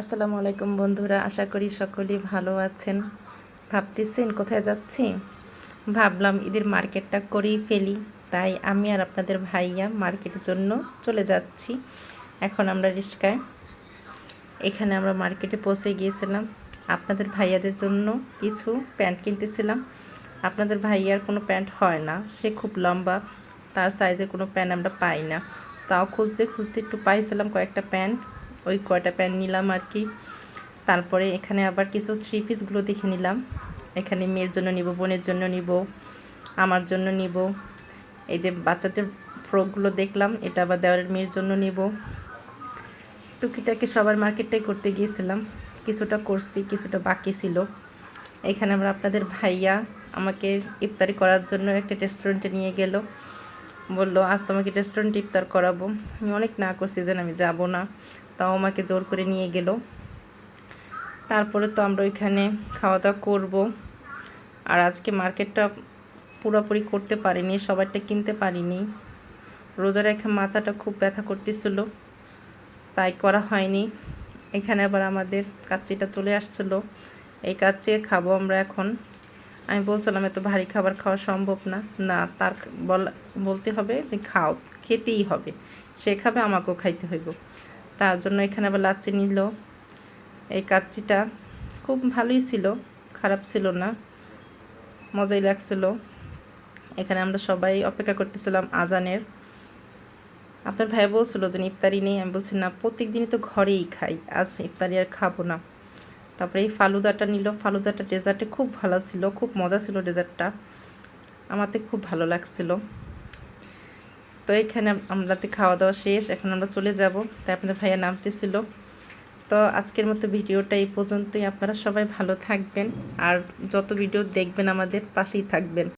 আসসালামু আলাইকুম বন্ধুরা, আশা করি সকলেই ভালো আছেন। ভাবতেছেন কোথায় যাচ্ছি? ভাবলাম ঈদের মার্কেটটা করেই ফেলি, তাই আমি আর আপনাদের ভাইয়া মার্কেটের জন্য চলে যাচ্ছি। এখন আমরা রিস্কায়। এখানে আমরা মার্কেটে পৌঁছে গিয়েছিলাম। আপনাদের ভাইয়াদের জন্য কিছু প্যান্ট কিনতেছিলাম। আপনাদের ভাইয়ার কোনো প্যান্ট হয় না, সে খুব লম্বা, তার সাইজের কোনো প্যান্ট আমরা পাই না। তাও খুঁজতে খুঁজতে একটু পাইছিলাম কয়েকটা প্যান্ট। ওই কয়টা প্যান্ট নিলাম আর কি। তারপরে এখানে আবার কিছু থ্রি পিসগুলো দেখে নিলাম। এখানে মেয়ের জন্য নিব, বোনের জন্য নিব, আমার জন্য নিব। এই যে বাচ্চাদের ফ্রকগুলো দেখলাম, এটা আবার দেওয়ারের মেয়ের জন্য নিব। টুকিটাকি সবার মার্কেটটাই করতে গিয়েছিলাম। কিছুটা করছি, কিছুটা বাকি ছিল। এখানে আমরা আপনাদের ভাইয়া আমাকে ইফতারি করার জন্য একটা রেস্টুরেন্টে নিয়ে গেল। বলল, আজ তোমাকে রেস্টুরেন্টে ইফতার করাবো। আমি অনেক না করছি যেন আমি যাব না। তাও আমাকে জোর করে নিয়ে গেল। তারপরে তো আমরা ওইখানে খাওয়া দাওয়া করব। আর আজকে মার্কেটটা পুরোপুরি করতে পারিনি, সবারটা কিনতে পারিনি। রোজা রেখে মাথাটা খুব ব্যথা করতেছিল, তাই করা হয়নি। এখানে আবার আমাদের কাচ্চিটা চলে আসছিল। এই কাচ্চি খাব আমরা এখন। আমি বলছিলাম, এত ভারী খাবার খাওয়া সম্ভব না। না, তার বলা, বলতে হবে যে খাও, খেতেই হবে। সে খাবে, আমাকেও খাইতে হইব। তার জন্য এখানে আবার লাচ্ছি নিল। এই কাচ্চিটা খুব ভালোই ছিল, খারাপ ছিল না, মজাই লাগছিল। এখানে আমরা সবাই অপেক্ষা করতেছিলাম আজানের। আপনার ভাই বলছিল যে, ইফতারি নেই। আমি বলছি, না প্রত্যেক দিনই তো ঘরেই খাই, আজ ইফতারি আর খাব না। তারপরে এই ফালুদাটা নিল। ফালুদাটা ডেজার্টে খুব ভালো ছিল, খুব মজা ছিল ডেজার্টটা। আমাতে খুব ভালো লাগছিল। তো এখানে আমরাতে খাওয়া দাওয়া শেষ, এখন আমরা চলে যাব। তাই আপনার ভাইয়া নামতেছিল। তো আজকের মতো ভিডিওটা এই পর্যন্তই। আপনারা সবাই ভালো থাকবেন, আর যত ভিডিও দেখবেন আমাদের, পাশেই থাকবেন।